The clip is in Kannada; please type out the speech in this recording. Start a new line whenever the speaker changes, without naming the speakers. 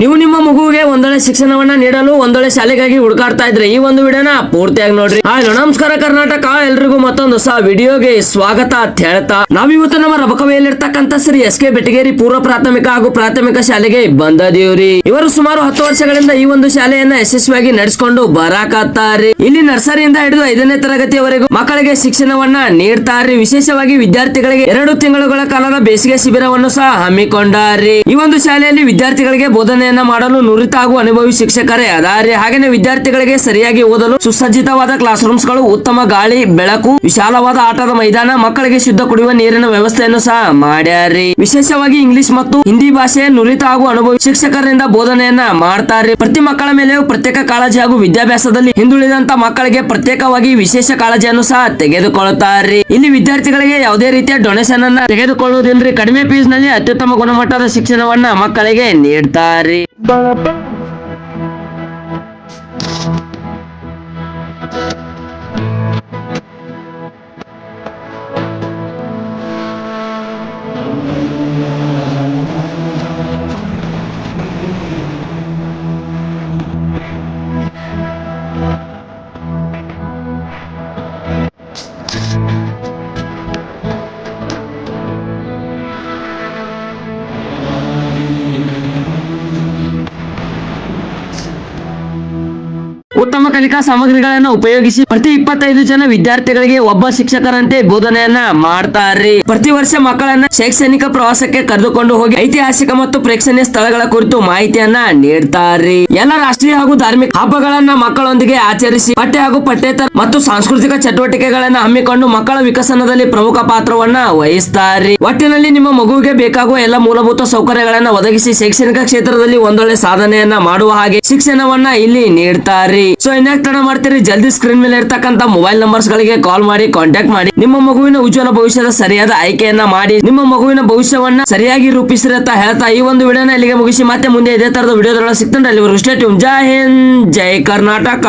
ನೀವು ನಿಮ್ಮ ಮಗುವಿಗೆ ಒಂದೊಳ್ಳೆ ಶಿಕ್ಷಣವನ್ನ ನೀಡಲು ಒಂದೊಳ್ಳೆ ಶಾಲೆಗಾಗಿ ಹುಡುಕಾಡ್ತಾ ಇದ್ರೆ. ಈ ಒಂದು ವಿಡಿಯೋನ ಪೂರ್ತಿಯಾಗಿ ನೋಡ್ರಿ. ಹಲೋ ನಮಸ್ಕಾರ ಕರ್ನಾಟಕ. ಎಲ್ರಿಗೂ ಮತ್ತೊಂದು ಹೊಸ ವಿಡಿಯೋಗೆ ಸ್ವಾಗತ ಅಂತ ಹೇಳ್ತಾ. ನಾವಿವತ್ತು ನಮ್ಮ ರಬಕವೆಯಲ್ಲಿರ್ತಕ್ಕಂಥ ಶ್ರೀ ಎಸ್ ಕೆ ಬೆಟಗೇರಿ ಪೂರ್ವ ಪ್ರಾಥಮಿಕ ಹಾಗೂ ಪ್ರಾಥಮಿಕ ಶಾಲೆಗೆ ಬಂದದೀವ್ರಿ. ಇವರು ಸುಮಾರು ಹತ್ತು ವರ್ಷಗಳಿಂದ ಈ ಒಂದು ಶಾಲೆಯನ್ನ ಯಶಸ್ವಿಯಾಗಿ ನಡೆಸಿಕೊಂಡು ಬರಾಕತ್ತಾರೆ ಇಲ್ಲಿ ನರ್ಸರಿಯಿಂದ ಹಿಡಿದು ಐದನೇ ತರಗತಿಯವರೆಗೂ ಮಕ್ಕಳಿಗೆ ಶಿಕ್ಷಣವನ್ನ ನೀಡ್ತಾರೆ ವಿಶೇಷವಾಗಿ ವಿದ್ಯಾರ್ಥಿಗಳಿಗೆ ಎರಡು ತಿಂಗಳುಗಳ ಕಾಲದ ಬೇಸಿಗೆ ಶಿಬಿರವನ್ನು ಸಹ ಹಮ್ಮಿಕೊಂಡಾರಿ ಈ ಒಂದು ಶಾಲೆಯಲ್ಲಿ ವಿದ್ಯಾರ್ಥಿಗಳಿಗೆ ಬೋಧನೆಯನ್ನ ಮಾಡಲು ನುರಿತ ಹಾಗೂ ಅನುಭವಿ ಶಿಕ್ಷಕರೇ. ಅದಾರಿ ಹಾಗೇನೆ ವಿದ್ಯಾರ್ಥಿಗಳಿಗೆ ಸರಿಯಾಗಿ ಓದಲು ಸುಸಜ್ಜಿತವಾದ ಕ್ಲಾಸ್ ರೂಮ್ಸ್ಗಳು, ಉತ್ತಮ ಗಾಳಿ, ಬೆಳಕು, ವಿಶಾಲವಾದ ಆಟದ ಮೈದಾನ, ಮಕ್ಕಳಿಗೆ ಶುದ್ಧ ಕುಡಿಯುವ ನೀರಿನ ವ್ಯವಸ್ಥೆಯನ್ನು ಸಹ ಮಾಡ್ಯಾರಿ ವಿಶೇಷವಾಗಿ ಇಂಗ್ಲಿಷ್ ಮತ್ತು ಹಿಂದಿ ಭಾಷೆಯ ನುರಿತ ಹಾಗೂ ಅನುಭವಿ ಶಿಕ್ಷಕರಿಂದ ಬೋಧನೆಯನ್ನ ಮಾಡ್ತಾರೆ ಪ್ರತಿ ಮಕ್ಕಳ ಮೇಲೆ ಪ್ರತ್ಯೇಕ ಕಾಳಜಿ ಹಾಗೂ ವಿದ್ಯಾಭ್ಯಾಸದಲ್ಲಿ ಹಿಂದುಳಿದಂತ ಮಕ್ಕಳಿಗೆ ಪ್ರತ್ಯೇಕವಾಗಿ ವಿಶೇಷ ಕಾಳಜಿಯನ್ನು ಸಹ ತೆಗೆದುಕೊಳ್ಳುತ್ತಾರೆ ಇಲ್ಲಿ ವಿದ್ಯಾರ್ಥಿಗಳಿಗೆ ಯಾವುದೇ ರೀತಿಯ ಡೊನೇಷನ್ ಅನ್ನ ತೆಗೆದುಕೊಳ್ಳುವುದಿಲ್ಲರಿ ಕಡಿಮೆ ಫೀಸ್ನಲ್ಲಿ ಅತ್ಯುತ್ತಮ ಗುಣಮಟ್ಟದ ಶಿಕ್ಷಣವನ್ನ ಮಕ್ಕಳಿಗೆ ನೀಡ್ತಾರೆ Bye. ಉತ್ತಮ ಕಲಿಕಾ ಸಾಮಗ್ರಿಗಳನ್ನ ಉಪಯೋಗಿಸಿ ಪ್ರತಿ ಇಪ್ಪತ್ತೈದು ಜನ ವಿದ್ಯಾರ್ಥಿಗಳಿಗೆ ಒಬ್ಬ ಶಿಕ್ಷಕರಂತೆ ಬೋಧನೆಯನ್ನ ಮಾಡ್ತಾರೆ. ಪ್ರತಿ ವರ್ಷ ಮಕ್ಕಳನ್ನ ಶೈಕ್ಷಣಿಕ ಪ್ರವಾಸಕ್ಕೆ ಕರೆದುಕೊಂಡು ಹೋಗಿ ಐತಿಹಾಸಿಕ ಮತ್ತು ಪ್ರೇಕ್ಷಣೀಯ ಸ್ಥಳಗಳ ಕುರಿತು ಮಾಹಿತಿಯನ್ನ ನೀಡ್ತಾರೆ. ಎಲ್ಲ ರಾಷ್ಟ್ರೀಯ ಹಾಗೂ ಧಾರ್ಮಿಕ ಹಬ್ಬಗಳನ್ನ ಮಕ್ಕಳೊಂದಿಗೆ ಆಚರಿಸಿ ಪಠ್ಯ ಹಾಗೂ ಪಠ್ಯೇತರ ಮತ್ತು ಸಾಂಸ್ಕೃತಿಕ ಚಟುವಟಿಕೆಗಳನ್ನ ಹಮ್ಮಿಕೊಂಡು ಮಕ್ಕಳ ವಿಕಸನದಲ್ಲಿ ಪ್ರಮುಖ ಪಾತ್ರವನ್ನ ವಹಿಸ್ತಾರ್ರಿ ಒಟ್ಟಿನಲ್ಲಿ ನಿಮ್ಮ ಮಗುವಿಗೆ ಬೇಕಾಗುವ ಎಲ್ಲ ಮೂಲಭೂತ ಸೌಕರ್ಯಗಳನ್ನ ಒದಗಿಸಿ ಶೈಕ್ಷಣಿಕ ಕ್ಷೇತ್ರದಲ್ಲಿ ಒಂದೊಳ್ಳೆ ಸಾಧನೆಯನ್ನ ಮಾಡುವ ಹಾಗೆ ಶಿಕ್ಷಣವನ್ನ ಇಲ್ಲಿ ನೀಡ್ತಾರ್ರಿ ಸೊ ಇನ್ಯಾಕ್ ತಡ ಮಾಡ್ತೀರಿ? ಜಲ್ದಿ ಸ್ಕ್ರೀನ್ ಮೇಲೆ ಇರ್ತಕ್ಕಂತ ಮೊಬೈಲ್ ನಂಬರ್ಸ್ ಗಳಿಗೆ ಕಾಲ್ ಮಾಡಿ ಕಾಂಟ್ಯಾಕ್ಟ್ ಮಾಡಿ. ನಿಮ್ಮ ಮಗುವಿನ ಉಜ್ವಲ ಭವಿಷ್ಯದ ಸರಿಯಾದ ಆಯ್ಕೆಯನ್ನ ಮಾಡಿ. ನಿಮ್ಮ ಮಗುವಿನ ಭವಿಷ್ಯವನ್ನ ಸರಿಯಾಗಿ ರೂಪಿಸಿರತ್ತ ಹೇಳ್ತಾ ಈ ಒಂದು ವಿಡಿಯೋನ ಇಲ್ಲಿಗೆ ಮುಗಿಸಿ. ಮತ್ತೆ ಮುಂದೆ ಇದೇ ತರದ ವಿಡಿಯೋದೊಳಗೆ ಸಿಗ್ತಾನೆ ಅಲ್ಲಿವರೆಗೂ ಸ್ಟೇಟ್ ಜೈ ಹಿಂದ್, ಜೈ ಕರ್ನಾಟಕ.